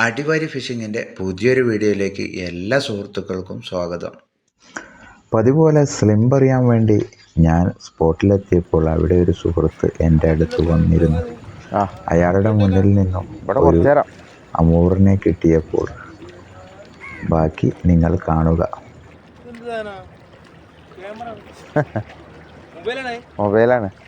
അടിവാരി ഫിഷിങ്ങിന്റെ പുതിയൊരു വീഡിയോയിലേക്ക് എല്ലാ സുഹൃത്തുക്കൾക്കും സ്വാഗതം. പതിപോലെ പോലെ പറയാൻ അറിയാൻ വേണ്ടി ഞാൻ സ്പോട്ടിലെത്തിയപ്പോൾ അവിടെ ഒരു സുഹൃത്ത് എന്റെ അടുത്ത് വന്നിരുന്നു. ആ. അയാളുടെ മുന്നിൽ നിന്നും ഒരു അമൂറിനെ കിട്ടിയപ്പോൾ ബാക്കി നിങ്ങൾ കാണുക. മൊബൈലാണ്.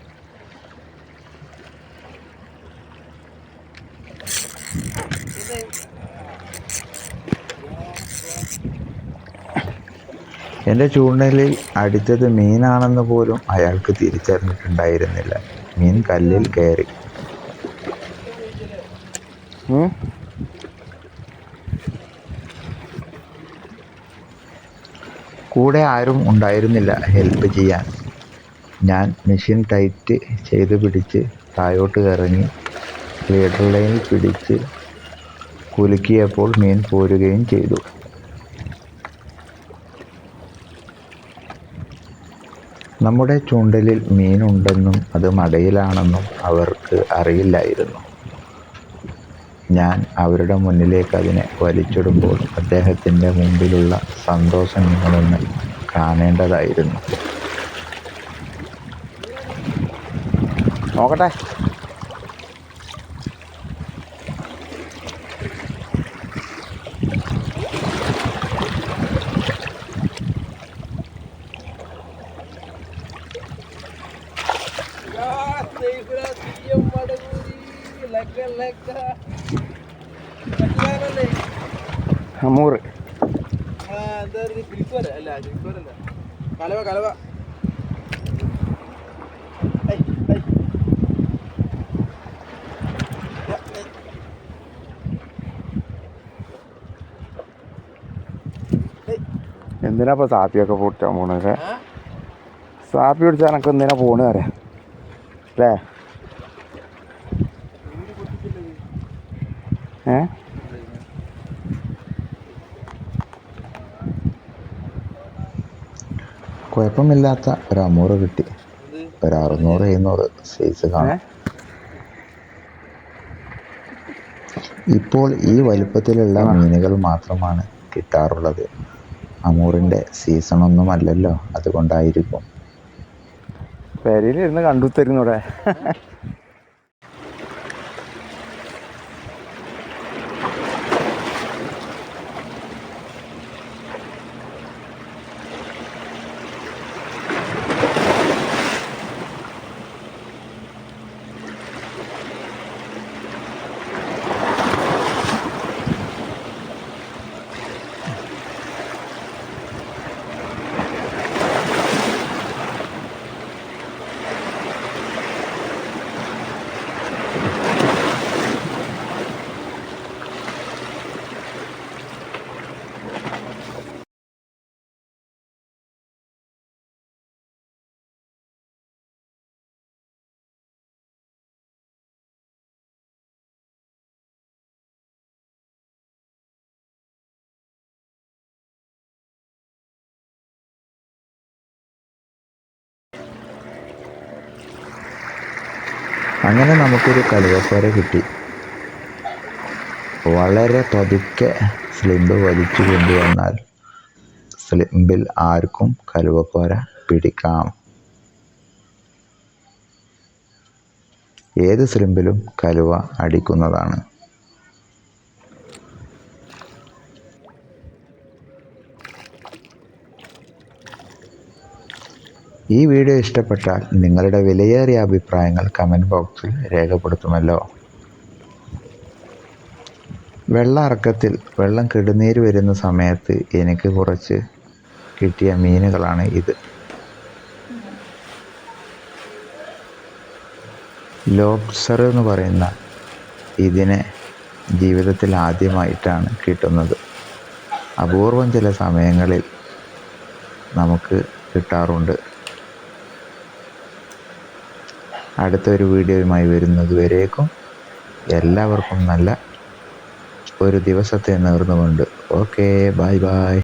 എന്റെ ചൂണ്ടലിൽ അടിച്ചത് മീനാണെന്ന് പോലും അയാൾക്ക് തിരിച്ചറിഞ്ഞിട്ടുണ്ടായിരുന്നില്ല. മീൻ കല്ലിൽ കയറി. കൂടെ ആരും ഉണ്ടായിരുന്നില്ല ഹെൽപ്പ് ചെയ്യാൻ. ഞാൻ മെഷീൻ ടൈറ്റ് ചെയ്ത് പിടിച്ച് താഴോട്ട് ഇറങ്ങി. ലീഡർ ലൈനിൽ പിടിച്ച് കുലുക്കിയപ്പോൾ മീൻ പോരുകയും ചെയ്തു. നമ്മുടെ ചൂണ്ടലിൽ മീനുണ്ടെന്നും അത് മടയിലാണെന്നും അവർക്ക് അറിയില്ലായിരുന്നു. ഞാൻ അവരുടെ മുന്നിലേക്ക് അതിനെ വലിച്ചിടുമ്പോൾ അദ്ദേഹത്തിന്റെ മുമ്പിലുള്ള സന്തോഷം നിങ്ങളൊന്ന് കാണേണ്ടതായിരുന്നു. നോക്കട്ടെ. അമൂറ് കലവ കലവ. എന്തിനാ ഇപ്പൊ സാപ്പിയൊക്കെ പൊട്ടാൻ പോണത്? സാപ്പി പിടിച്ചാൽ എനക്ക് എന്തിനാ പോണ് അറിയാം. അല്ലേ ഏ? കുഴപ്പമില്ലാത്ത ഒരു അമൂറ് കിട്ടി. ഒരു അറുന്നൂറ് എഴുന്നൂറ് സൈസ്? കാണാം. ഇപ്പോൾ ഈ വലുപ്പത്തിലുള്ള മീനുകൾ മാത്രമാണ് കിട്ടാറുള്ളത്. അമൂറിന്റെ സീസണൊന്നുമല്ലല്ലോ അതുകൊണ്ടായിരിക്കും. പെരയിലിരുന്ന് കണ്ടു തരുന്നൂടെ. അങ്ങനെ നമുക്കൊരു കലുവക്കോര കിട്ടി. വളരെ പതുക്കെ സ്ലിംബ് വലിച്ചു കൊണ്ടുവന്നാൽ സ്ലിംബിൽ ആർക്കും കലുവക്കോര പിടിക്കാം. ഏത് സ്ലിംബിലും കലുവ അടിക്കുന്നതാണ്. ഈ വീഡിയോ ഇഷ്ടപ്പെട്ടാൽ നിങ്ങളുടെ വിലയേറിയ അഭിപ്രായങ്ങൾ കമന്റ് ബോക്സിൽ രേഖപ്പെടുത്തുമല്ലോ. വെള്ള അറക്കത്തിൽ വെള്ളം കെടുന്നീര് വരുന്ന സമയത്ത് എനിക്ക് കുറച്ച് കിട്ടിയ മീനുകളാണ് ഇത്. ലോബ്സർ എന്ന് പറയുന്ന ഇതിനെ ജീവിതത്തിൽ ആദ്യമായിട്ടാണ് കിട്ടുന്നത്. അപൂർവം ചില സമയങ്ങളിൽ നമുക്ക് കിട്ടാറുണ്ട്. അടുത്തൊരു വീഡിയോയുമായി വരുന്നത് വരേക്കും. എല്ലാവർക്കും നല്ല ഒരു ദിവസത്തെ നേർന്നുകൊണ്ട്. Okay bye bye.